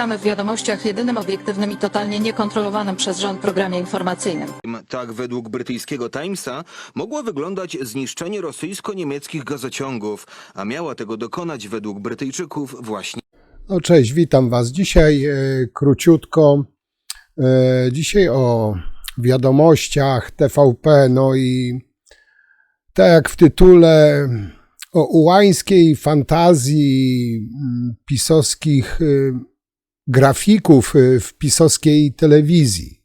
Witamy w wiadomościach jedynym obiektywnym i totalnie niekontrolowanym przez rząd programie informacyjnym. Tak według brytyjskiego Timesa mogło wyglądać zniszczenie rosyjsko-niemieckich gazociągów, a miała tego dokonać według Brytyjczyków właśnie No cześć, witam Was. Dzisiaj e, króciutko, e, dzisiaj o wiadomościach TVP, no i tak jak w tytule, o ułańskiej fantazji mm, pisowskich e, grafików e, w pisowskiej telewizji.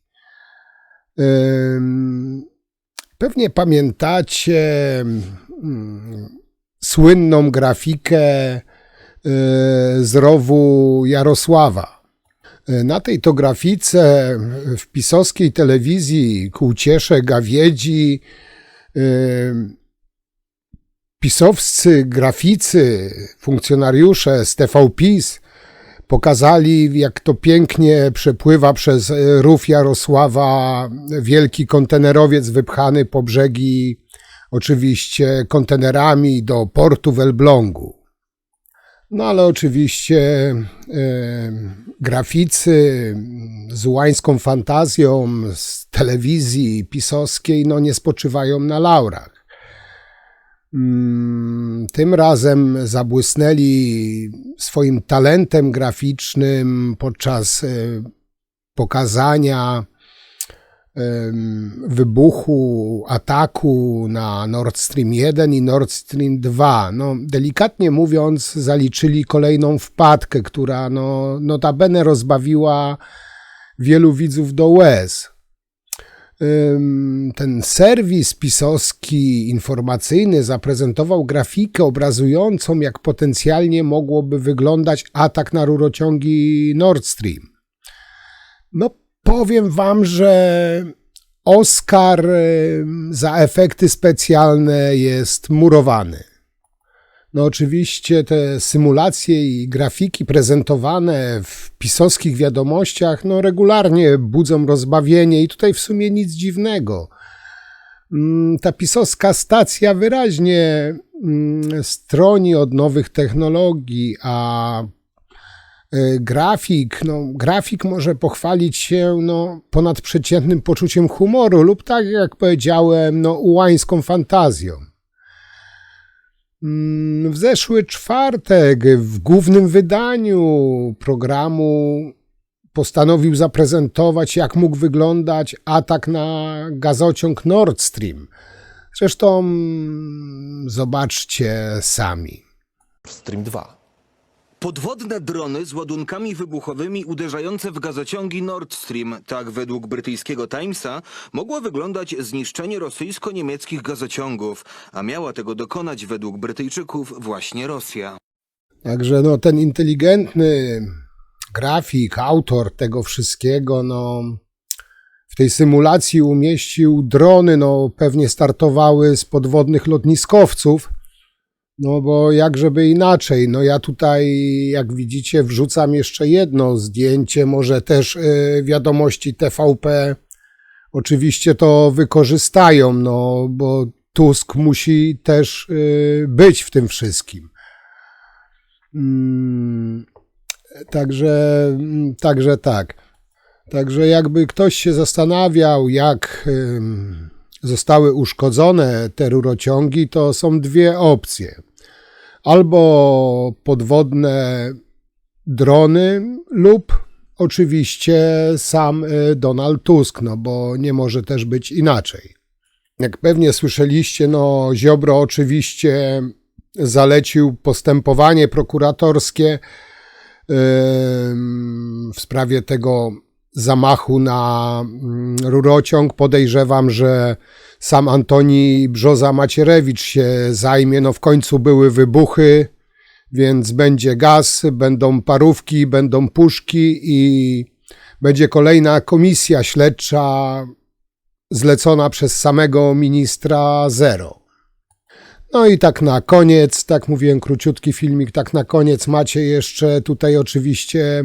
Pewnie pamiętacie mm, słynną grafikę e, z rowu Jarosława. E, Na tej to grafice w pisowskiej telewizji ku uciesze gawiedzi pisowscy graficy, funkcjonariusze z TVPiS pokazali, jak to pięknie przepływa przez e, rów Jarosława wielki kontenerowiec wypchany po brzegi, oczywiście kontenerami do portu w Elblągu. No ale oczywiście e, graficy z łańską fantazją z telewizji pisowskiej no, nie spoczywają na laurach. Mm, Tym razem zabłysnęli swoim talentem graficznym podczas e, pokazania wybuchu ataku na Nord Stream 1 i Nord Stream 2. No, delikatnie mówiąc, zaliczyli kolejną wpadkę, która no, notabene rozbawiła wielu widzów do łez. Ten serwis pisowski informacyjny zaprezentował grafikę obrazującą, jak potencjalnie mogłoby wyglądać atak na rurociągi Nord Stream. No, powiem wam, że Oscar za efekty specjalne jest murowany. No oczywiście te symulacje i grafiki prezentowane w pisowskich wiadomościach no regularnie budzą rozbawienie i tutaj w sumie nic dziwnego. Mm, Ta pisowska stacja wyraźnie mm, stroni od nowych technologii, a e, grafik, no, grafik może pochwalić się no, ponadprzeciętnym poczuciem humoru lub tak jak powiedziałem, no, ułańską fantazją. Mm, W zeszły czwartek w głównym wydaniu programu postanowił zaprezentować, jak mógł wyglądać atak na gazociąg Nord Stream. Zresztą mm, zobaczcie sami. Stream 2. Podwodne drony z ładunkami wybuchowymi uderzające w gazociągi Nord Stream, tak według brytyjskiego Timesa, mogło wyglądać zniszczenie rosyjsko-niemieckich gazociągów, a miała tego dokonać według Brytyjczyków właśnie Rosja. Także no, ten inteligentny grafik, autor tego wszystkiego, no, w tej symulacji umieścił drony, no, pewnie startowały z podwodnych lotniskowców, no bo jak żeby inaczej, no ja tutaj, jak widzicie, wrzucam jeszcze jedno zdjęcie, może też y, wiadomości TVP oczywiście to wykorzystają, no bo Tusk musi też y, być w tym wszystkim. Mm, Także, mm, także tak. Także jakby ktoś się zastanawiał, jak ym, zostały uszkodzone te rurociągi, to są dwie opcje. Albo podwodne drony lub oczywiście sam y, Donald Tusk, no bo nie może też być inaczej. Jak pewnie słyszeliście, no Ziobro oczywiście zalecił postępowanie prokuratorskie w sprawie tego zamachu na mm, rurociąg. Podejrzewam, że sam Antoni Brzoza Macierewicz się zajmie. No w końcu były wybuchy, więc będzie gaz, będą parówki, będą puszki i będzie kolejna komisja śledcza zlecona przez samego ministra Zero. No i tak na koniec, tak mówiłem, króciutki filmik, tak na koniec macie jeszcze tutaj oczywiście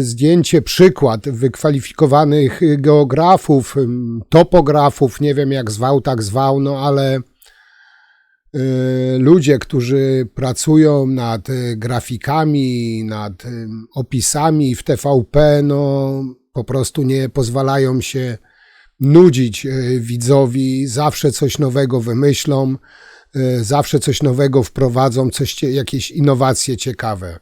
zdjęcie, przykład wykwalifikowanych geografów, ym, topografów, nie wiem jak zwał, tak zwał, no ale y, ludzie, którzy pracują nad y, grafikami, nad y, opisami w TVP, no po prostu nie pozwalają się nudzić y, widzowi, zawsze coś nowego wymyślą, y, zawsze coś nowego wprowadzą, coś, jakieś innowacje ciekawe.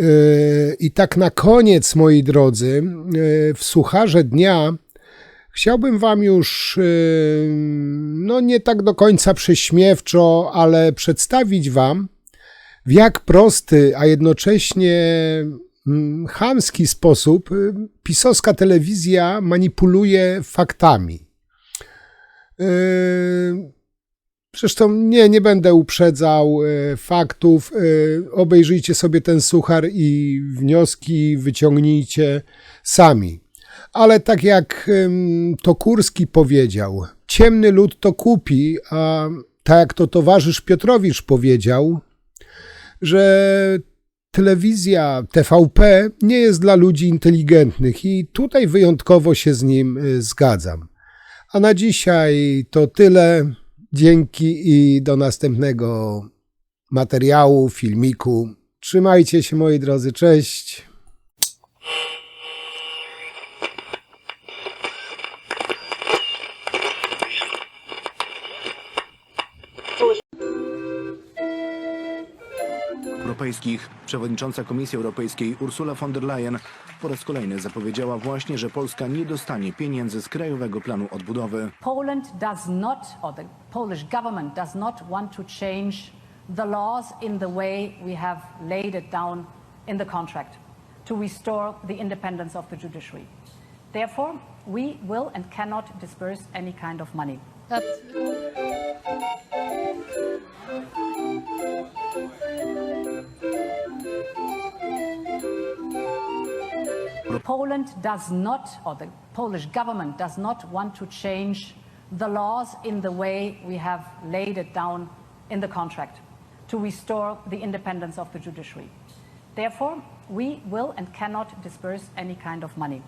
Y, I tak na koniec, moi drodzy, y, w Sucharze Dnia chciałbym Wam już, y, no nie tak do końca prześmiewczo, ale przedstawić Wam, w jak prosty, a jednocześnie mm, chamski sposób pisowska telewizja manipuluje faktami. Zresztą nie, nie będę uprzedzał e, faktów. E, obejrzyjcie sobie ten suchar i wnioski wyciągnijcie sami. Ale tak jak Tokurski powiedział, ciemny lud to kupi, a tak jak to towarzysz Piotrowicz powiedział, że telewizja TVP nie jest dla ludzi inteligentnych i tutaj wyjątkowo się z nim e, zgadzam. A na dzisiaj to tyle. Dzięki i do następnego materiału, filmiku. Trzymajcie się moi drodzy, cześć. Europejskich przewodnicząca Komisji Europejskiej Ursula von der Leyen po raz kolejny zapowiedziała właśnie, że Polska nie dostanie pieniędzy z Krajowego Planu Odbudowy. Poland does not, or the Polish government does not want to change the laws in the way we have laid it down in the contract to restore the independence of the judiciary. Therefore, we will and cannot disperse any kind of money. Poland does not, or the Polish government does not want to change the laws in the way we have laid it down in the contract to restore the independence of the judiciary. Therefore, we will and cannot disperse any kind of money.